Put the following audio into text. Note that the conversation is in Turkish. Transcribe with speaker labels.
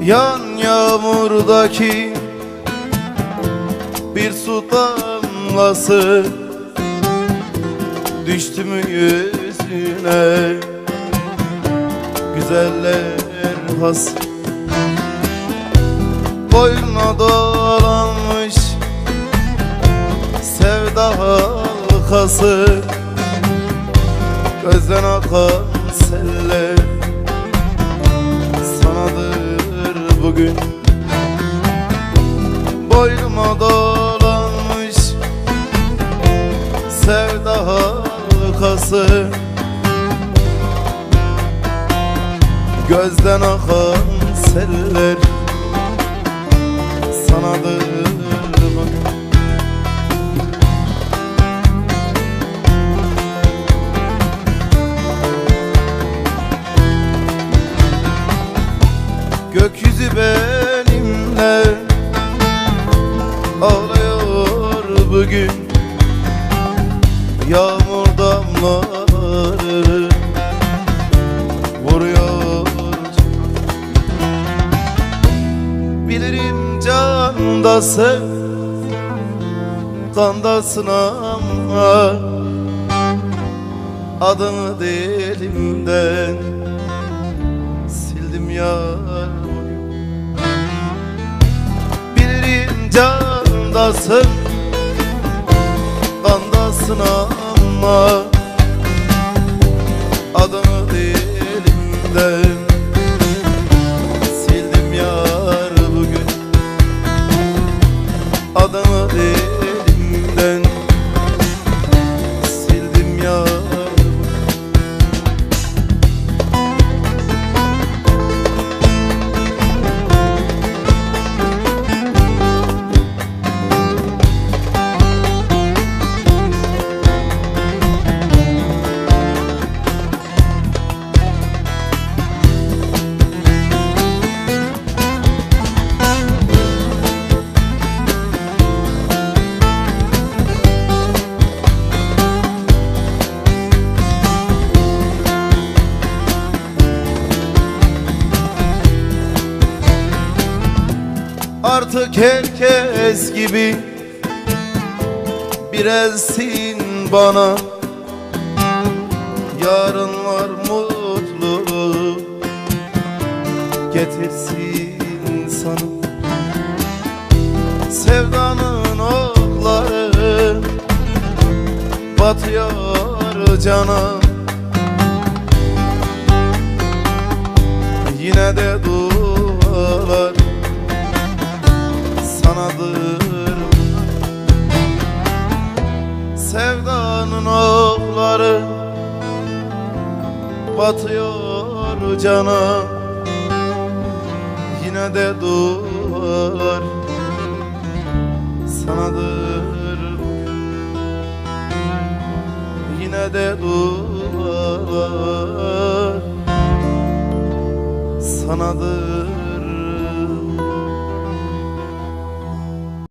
Speaker 1: Yan yağmurdaki bir su damlası Düştü mü yüzüne? Güzeller has Boynuna dolanmış Sevda halkası Gözden akan seller Bugün Boynuma dolanmış Sevda halkası. Gözden akan seller Sanadır bugün Yağmur damlaları vuruyor. Bilirim candasın kandasın ama Adını dilimden sildim yar Bilirim candasın Kandasın ama Adını dilimden Artık herkes gibi bir elsin bana. Yarın var mutluluğu getirsin sana. Sevdanın okları batıyor cana. Yine de dualar Sevdanın okları batıyor cana. Yine de dualar sanadır. Yine de dualar sanadır